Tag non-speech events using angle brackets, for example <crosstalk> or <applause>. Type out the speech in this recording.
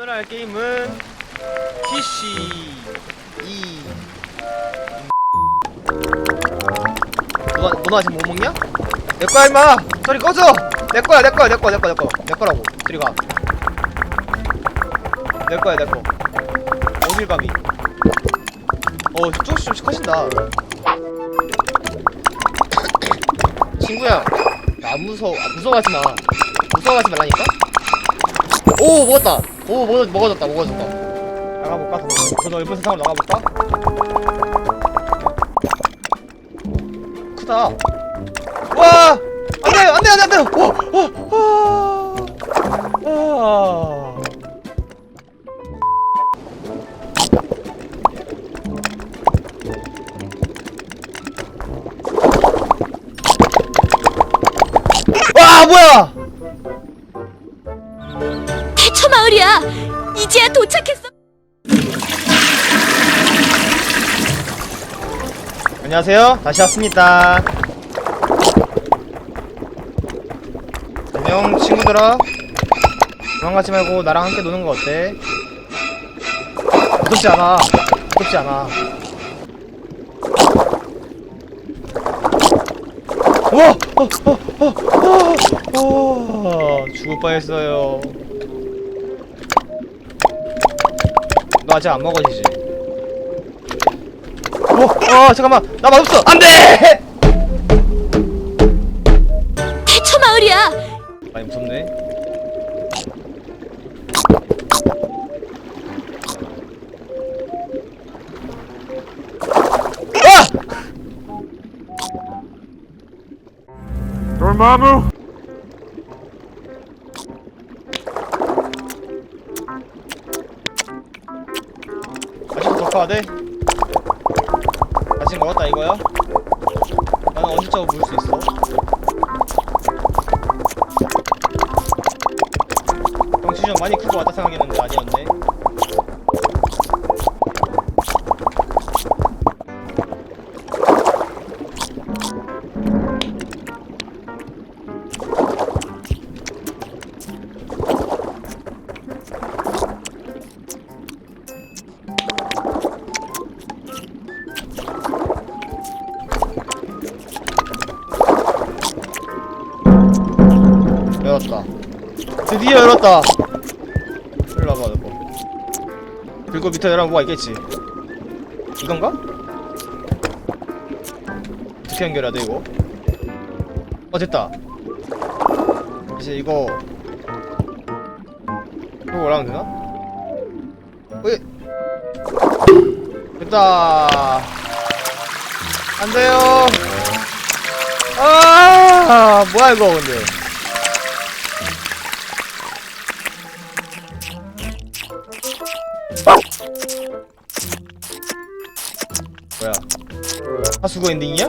오늘 할 게임은 PC 2 누나, 누나 지금 뭐 먹냐? 내 거야 임마! 저리 꺼져! 내 거야 내 거야 내 거야 내 거야 내 거. 내 거라고 저리 가. 내 거야 내 거. 어딜 감히? 어 조금씩 조금씩 커진다. <coughs> 친구야 나 안 무서워 아, 무서워하지 마. 무서워하지 말라니까. 오 먹었다. 오 먹어 먹어졌다 먹어졌다. 나가볼까? 더, 더 넓은 세상으로 나가볼까? 크다. 와 안 돼 안 돼 안 돼 안 돼. 와 와. 와. 와 뭐야? 마을이야. 이제야 도착했어. 안녕하세요. 다시 왔습니다. 안녕 친구들아. 도망가지 말고 나랑 함께 노는 거 어때? 무섭지 않아. 무섭지 않아. 와! 어, 어, 어, 어, 어, 죽을 뻔했어요. 너 아직 안 먹어지지? 어, 어, 잠깐만, 나 맛없어. 안 돼! 대처 마을이야. 많이 무섭네. 아! 아직 커야 돼? 아직 멀었다 이거야? 나는 언제쯤 물수 있어? 덩치 좀 많이 크고 왔다 생각했는데 아니었네. 열었다. 드디어 열었다. 일로 와봐, 너. 그리고 밑에 열면 뭐가 있겠지. 이건가? 어떻게 연결해야 돼, 이거? 어, 됐다. 이제 이거. 이거 올라가면 되나? 어이. 됐다. 안 돼요. 아, 뭐야, 이거, 근데. 뭐야? 하수구 엔딩이야?